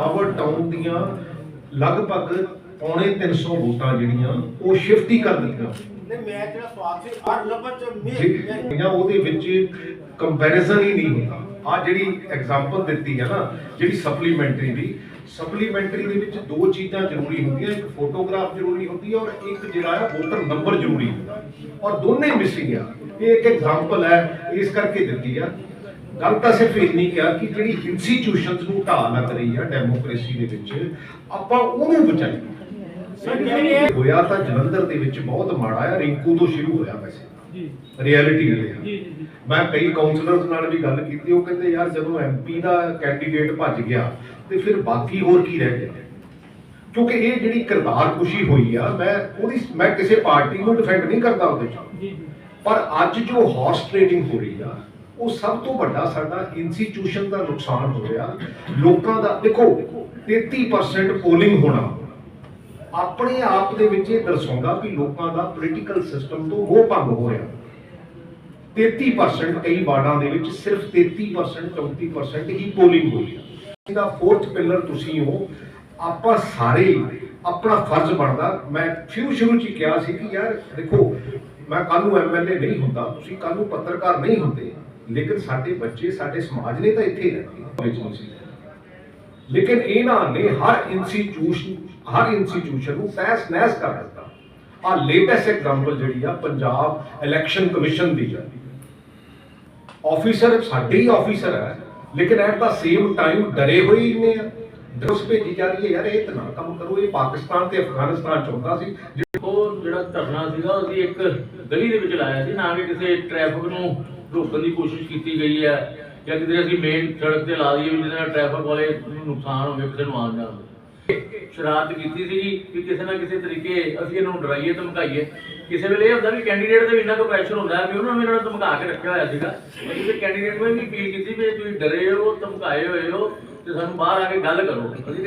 Tower town ਦੀਆਂ ਲਗਭਗ ਪੌਣੇ 300 ਵੋਟਾਂ ਜਿਹੜੀਆਂ ਉਹ ਸ਼ਿਫਟ ਹੀ ਕਰ ਦਿੱਤੀਆਂ। ਨਹੀਂ ਮੈਂ ਜਿਹੜਾ ਸਵਾਲ ਸੀ ਹਰ ਲਫ਼ਜ਼ ਚ ਮੈਂ ਜਿਹੜੀਆਂ ਉਹਦੇ ਵਿੱਚ ਕੰਪੈਰੀਜ਼ਨ ਹੀ ਨਹੀਂ ਹੁੰਦਾ। ਆ ਜਿਹੜੀ ਐਗਜ਼ਾਮਪਲ ਦਿੱਤੀ ਹੈ ਨਾ ਜਿਹੜੀ ਸਪਲੀਮੈਂਟਰੀ ਦੀ ਸਪਲੀਮੈਂਟਰੀ ਦੇ ਵਿੱਚ ਦੋ ਚੀਜ਼ਾਂ ਜ਼ਰੂਰੀ ਹੁੰਦੀਆਂ ਇੱਕ ਫੋਟੋਗ੍ਰਾਫ ਜ਼ਰੂਰੀ ਹੁੰਦੀ ਹੈ ਔਰ ਇੱਕ ਜਿਹੜਾ ਹੈ ਵੋਟਰ ਨੰਬਰ ਜ਼ਰੂਰੀ ਹੁੰਦਾ। ਔਰ ਦੋਨੇ ਮਿਸਿੰਗ ਆ। ਇਹ ਇੱਕ ਐਗਜ਼ਾਮਪਲ ਹੈ ਇਸ ਕਰਕੇ ਦਿੱਤੀ ਆ। ਗੱਲ ਤਾਂ ਸਿਰਫ ਇੰਨੀ ਕਿਹਾ ਕਿ ਜਿਹੜੀ ਇੰਸਟੀਟਿਊਸ਼ਨਸ ਨੂੰ ਢਾਹ ਲੱਗ ਰਹੀ ਆ ਡੈਮੋਕ੍ਰੇਸੀ ਦੇ ਵਿੱਚ ਆਪਾਂ ਉਹਨੂੰ ਬਚਾਈਏ। ਹੋਇਆ ਤਾਂ ਜਲੰਧਰ ਦੇ ਵਿੱਚ ਬਹੁਤ ਮਾੜਾ ਆ ਰਿੰਕੂ ਤੋਂ ਸ਼ੁਰੂ ਹੋਇਆ ਵੈਸੇ। ਜੀ। ਰਿਐਲਿਟੀ ਜੀ ਮੈਂ ਕਈ ਕਾਉਂਸਲਰਸ ਨਾਲ ਵੀ ਗੱਲ ਕੀਤੀ ਉਹ ਕਹਿੰਦੇ ਯਾਰ ਜਦੋਂ ਐਮਪੀ ਦਾ ਕੈਂਡੀਡੇਟ ਭੱਜ ਗਿਆ ਤੇ ਫਿਰ ਬਾਕੀ ਹੋਰ ਕੀ ਰਹਿ ਗਿਆ? ਕਿਉਂਕਿ ਇਹ ਜਿਹੜੀ ਕਿਰਦਾਰ ਖੁਸ਼ੀ ਹੋਈ ਆ ਮੈਂ ਉਹਦੀ ਮੈਂ ਕਿਸੇ ਪਾਰਟੀ ਨੂੰ ਡਿਫੈਂਡ ਨਹੀਂ ਕਰਦਾ ਉਹਦੇ ਚ। ਪਰ ਅੱਜ ਜੋ ਹਾਰਸ ਟ੍ਰੇਡਿੰਗ ਹੋ ਰਹੀ ਆ ਉਹ ਸਭ ਤੋਂ ਵੱਡਾ ਸਾਡਾ ਇੰਸਟੀਟਿਊਸ਼ਨ ਦਾ ਨੁਕਸਾਨ ਹੋ ਰਿਹਾ। ਲੋਕਾਂ ਦਾ ਦੇਖੋ 33% ਪੋਲਿੰਗ ਹੋਣਾ। ਆਪਣੇ ਆਪ ਦੇ ਵਿੱਚ ਇਹ ਦਰਸਾਉਂਦਾ ਵੀ ਲੋਕਾਂ ਦਾ ਪੋਲੀਟੀਕਲ ਸਿਸਟਮ ਤੋਂ ਮੋਹ ਭੰਗ ਹੋ ਰਿਹਾ। 33% ਕਈ ਵਾਰਡਾਂ ਦੇ ਵਿੱਚ ਸਿਰਫ 33% 34% ਹੀ ਪੋਲਿੰਗ ਹੋਈ ਹੈ ਇਹਦਾ ਫੋਰਥ ਪਿਲਰ ਤੁਸੀਂ ਹੋ। ਆਪਾਂ ਸਾਰੇ, ਆਪਣਾ ਫਰਜ਼ ਬਣਦਾ। ਮੈਂ ਸ਼ੁਰੂ ਸ਼ੁਰੂ ਚ ਕਿਹਾ ਸੀ ਕਿ ਯਾਰ ਦੇਖੋ, ਮੈਂ ਕੱਲ ਨੂੰ ਐਮਐਲਏ ਨਹੀਂ ਹੁੰਦਾ। ਤੁਸੀਂ ਕੱਲ ਨੂੰ ਪੱਤਰਕਾਰ ਨਹੀਂ ਹੁੰਦੇ। ਲੇਕਿਨ ਸਾਡੇ ਬੱਚੇ, ਸਾਡੇ ਸਮਾਜ ਨੇ ਤਾਂ ਇੱਥੇ ਰਹਿਣਾ ਲੇਕਿਨ ਇਹਨਾਂ ਨੇ ਹਰ ਇੰਸਟੀਚਿਊਸ਼ਨ ਹਰ ਇੰਸਟੀਚਿਊਸ਼ਨ ਨੂੰ ਤਹਿਸ ਨਹਿਸ ਕਰ ਦਿੱਤਾ। ਆ ਲੇਟੈਸਟ ਐਗਜ਼ਾਮਪਲ ਜਿਹੜੀ ਆ, ਪੰਜਾਬ ਇਲੈਕਸ਼ਨ ਕਮਿਸ਼ਨ ਦੀ ਆ ਆਫੀਸਰ ਸਾਡੇ ਹੀ ਆਫੀਸਰ ਹੈ ਲੇਕਿਨ ਐਟ ਦਾ ਸੇਮ ਟਾਈਮ ਡਰੇ ਹੋਏ ਹੀ ਨੇ ਦਰਸ ਭੇਜੀ ਜਾ ਰਹੀ ਹੈ, ਯਾਰ ਇਹ ਤਾਂ ਕੰਮ ਕਰੋ, ਇਹ ਪਾਕਿਸਤਾਨ ਤੇ ਅਫਗਾਨਿਸਤਾਨ ਚ ਸੀ। ਉਹ ਜਿਹੜਾ ਧਰਨਾ ਸੀਗਾ ਅਸੀਂ ਇੱਕ ਗਲੀ ਦੇ ਵਿੱਚ ਲਾਇਆ ਸੀ, ਨਾ ਕਿ ਕਿਸੇ ਟ੍ਰੈਫਿਕ ਨੂੰ ਰੋਕਣ ਦੀ ਕੋਸ਼ਿਸ਼ ਕੀਤੀ ਗਈ ਹੈ ਜਾਂ ਕਿਤੇ ਅਸੀਂ ਮੇਨ ਸੜਕ ਤੇ ਲਾ ਦਈਏ ਵੀ ਜਿਹਦੇ ਨਾਲ ਟ੍ਰੈਫਿਕ ਵਾਲੇ ਨੂੰ ਨੁਕਸਾਨ ਹੋਵੇ, ਕਿਸੇ ਨੂੰ ਆਉਣ ਜਾਣ ਸ਼ਰਾਰਤ ਕੀਤੀ ਸੀਗੀ ਕਿ ਕਿਸੇ ਨਾ ਕਿਸੇ ਤਰੀਕੇ ਅਸੀਂ ਇਹਨਾਂ ਨੂੰ ਡਰਾਈਏ, ਧਮਕਾਈਏ। ਕਿਸੇ ਵੇਲੇ ਇਹ ਹੁੰਦਾ ਵੀ ਕੈਂਡੀਡੇਟ ਤੇ ਇੰਨਾ ਕੁ ਪ੍ਰੈਸ਼ਰ ਹੁੰਦਾ ਵੀ ਉਹਨਾਂ ਨੇ ਇਹਨਾਂ ਨੂੰ ਧਮਕਾ ਕੇ ਰੱਖਿਆ ਹੋਇਆ ਸੀਗਾ। ਅਸੀਂ ਕੈਂਡੀਡੇਟ ਨੂੰ ਇਹ ਵੀ ਅਪੀਲ ਕੀਤੀ ਵੀ ਤੁਸੀਂ ਡਰੇ ਹੋ, ਧਮਕਾਏ ਹੋਏ ਹੋ, ਤੇ ਸਾਨੂੰ ਬਾਹਰ ਆ ਕੇ ਗੱਲ ਕਰੋ। ਅਸੀਂ